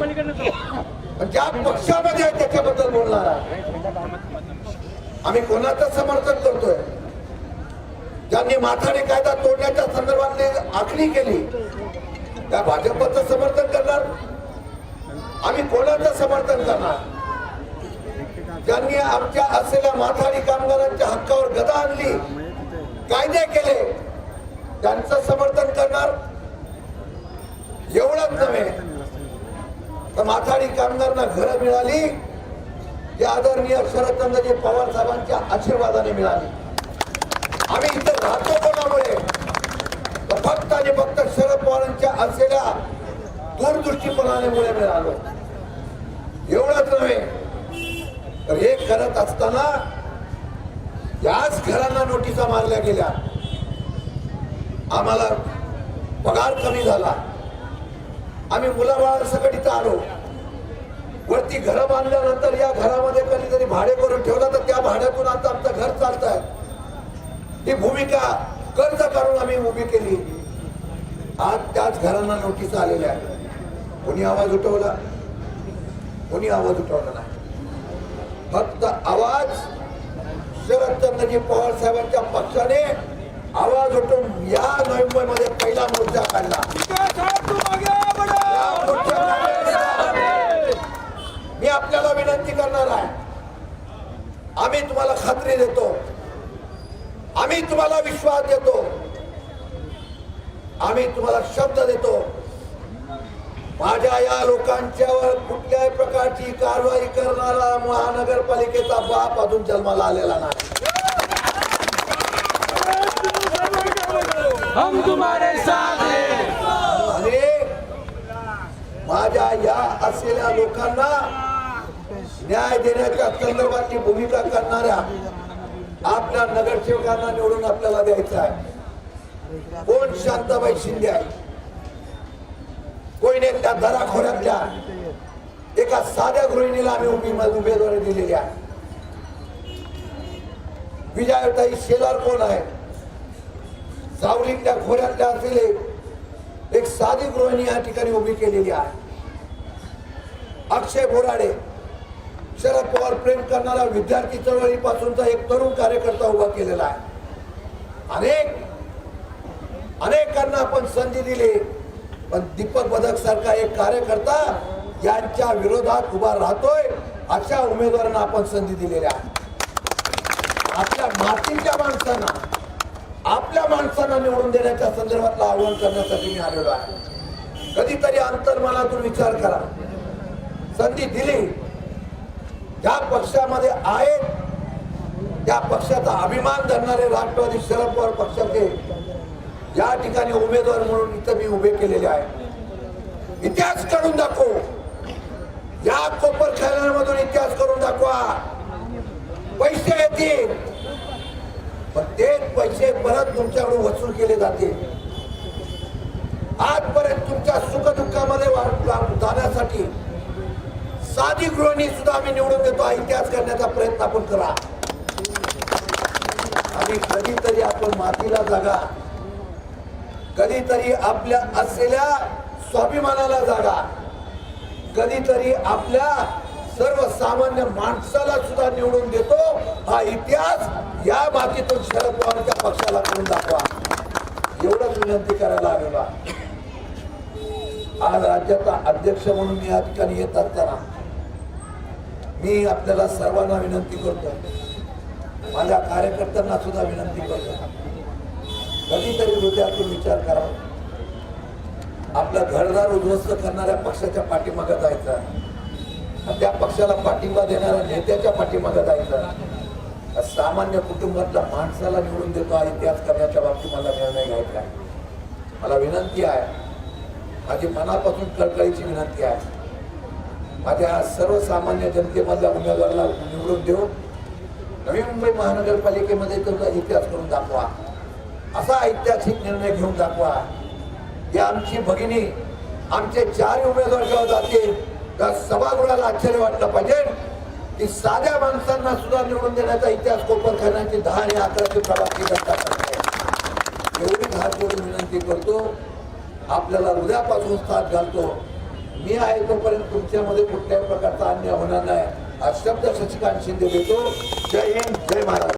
ज्या पक्षामध्ये आहे त्याच्याबद्दल बोलणार आम्ही कोणाचं समर्थन करतोय? ज्यांनी माथाडी कायदा तोडण्याच्या संदर्भातली आखणी केली त्या भाजपचं समर्थन करणार? आम्ही कोणाचं समर्थन करणार? ज्यांनी आमच्या असलेल्या माथाडी कामगारांच्या हक्कावर गदा आणली कायदे केले त्यांचं समर्थन करणार? एवढंच नव्हे. तर माथाडी कामगारांना घरं मिळाली. ते आदरणीय शरदचंद्रजी पवार साहेबांच्या आशीर्वादाने मिळाली. आम्ही इथं राहतो कोणामुळे? तर फक्त आणि फक्त शरद पवारांच्या असलेल्या दूरदृष्टीपणामुळे मिळालो. एवढंच नव्हे तर हे करत असताना याच घरांना नोटिसा मारल्या गेल्या. आम्हाला पगार कमी झाला. आम्ही मुलाबाळांसकट इथं आलो. वरती घरं बांधल्यानंतर या घरामध्ये कधीतरी भाडे करून ठेवलं तर त्या भाड्यातून आता आमचं घर चालत आहे ही भूमिका कर्ज करून आम्ही उभी केली. आज त्याच घरांना नोटीस आलेल्या आहेत. कोणी आवाज उठवला? कोणी आवाज उठवला नाही. फक्त आवाज शरदचंद्रजी पवार साहेबांच्या पक्षाने आवाज उठवून या नोव्हेंबरमध्ये पहिला मोर्चा काढला या मोर्चामध्ये मी आपल्याला विनंती करणार आहे. आम्ही तुम्हाला खात्री देतो. आम्ही तुम्हाला विश्वास देतो. आम्ही तुम्हाला शब्द देतो. माझ्या या लोकांच्यावर कुठल्याही प्रकारची कारवाई करणारा महानगरपालिकेचा बाप अजून जन्माला आलेला नाही. हम तुम्हारे साथ हैं। आणि माझ्या या असलेल्या लोकांना न्याय देण्याच्या संदर्भातली भूमिका करणाऱ्या आपल्या नगरसेवकांना निवडून आपल्याला द्यायचं आहे. कोण शांताबाई शिंदे आहे? कोणी त्या दराखोऱ्यातल्या एका साध्या गृहिणीला आम्ही उभी उमेदवारी दिलेली आहे. विजयाताई शेलार कोण आहे? सावलीतल्या खोऱ्यातल्या असलेले एक साधी गृहिणी या ठिकाणी उभी केलेली आहे. अक्षय बोराडे शरद पवार प्रेम करणारा विद्यार्थी चळवळीपासूनचा एक तरुण कार्यकर्ता उभा केलेला आहे. अनेक अनेकांना आपण संधी दिली. पण दीपक बदक सारखा एक कार्यकर्ता यांच्या विरोधात उभा राहतोय अशा उमेदवारांना आपण संधी दिलेल्या आहे आपल्या मातीच्या माणसांना आपल्या माणसांना निवडून देण्याच्या संदर्भातलं आव्हान करण्यासाठी मी आलेलो आहे. कधीतरी अंतर्मनातून विचार करा. संधी दिली. ज्या पक्षामध्ये आहेत त्या पक्षाचा अभिमान धरणारे राष्ट्रवादी शरद पवार पक्षाचे या ठिकाणी उमेदवार म्हणून इथं मी उभे केलेले आहे. इतिहास काढून दाखवू. या कोपर खेळण्यामधून इतिहास करून दाखवा. पैसे येतील. पण तेच पैसे परत तुमच्याकडून वसूल केले जातील. आजपर्यंत तुमच्या सुखदुःखामध्ये वा- जाण्यासाठी साधी गृहिणी सुद्धा आम्ही निवडून देतो. इतिहास करण्याचा प्रयत्न आपण करा. आणि कधीतरी आपण मातीला जागा. कधीतरी आपल्या असलेल्या स्वाभिमानाला जागा. कधीतरी आपल्या सर्वसामान्य माणसाला सुद्धा निवडून देतो. हा इतिहास या मातीतून शरद पवारच्या पक्षाला करून दाखवा. एवढंच विनंती करायला हवी आज राज्याचा अध्यक्ष म्हणून मी या ठिकाणी येत असताना मी आपल्याला सर्वांना विनंती करतो. माझ्या कार्यकर्त्यांना सुद्धा विनंती करतो. कधीतरी हृदयातून विचार करावा आपलं घरदार उद्ध्वस्त करणाऱ्या पक्षाच्या पाठीमागं जायचं. आणि त्या पक्षाला पाठिंबा देणाऱ्या नेत्याच्या पाठीमागं जायचं. सामान्य कुटुंबातल्या माणसाला निवडून देतो हा इतिहास करण्याच्या बाबतीत मला निर्णय घ्यायचा आहे. मला विनंती आहे. माझी मनापासून कळकळीची विनंती आहे. माझ्या सर्वसामान्य जनतेमधल्या उमेदवाराला निवडून देऊन नवी मुंबई महानगरपालिकेमध्ये त्याचा इतिहास करून दाखवा. असा ऐतिहासिक निर्णय घेऊन दाखवा. या आमची भगिनी आमचे चार उमेदवार जेव्हा जातील त्या सभागृहाला आश्चर्य वाटलं पाहिजे. की साध्या माणसांना सुद्धा निवडून देण्याचा इतिहास कोपर करण्याची दहा आणि अकराची प्रभावी जनता करते. एवढी हात जोडून विनंती करतो. आपल्याला हृदयापासून साथ घालतो. मी आहे तोपर्यंत तुमच्यामध्ये कुठल्याही प्रकारचा अन्य होणार नाही. हा शब्द शशिकांत शिंदे देतो. जय हिंद जय महाराज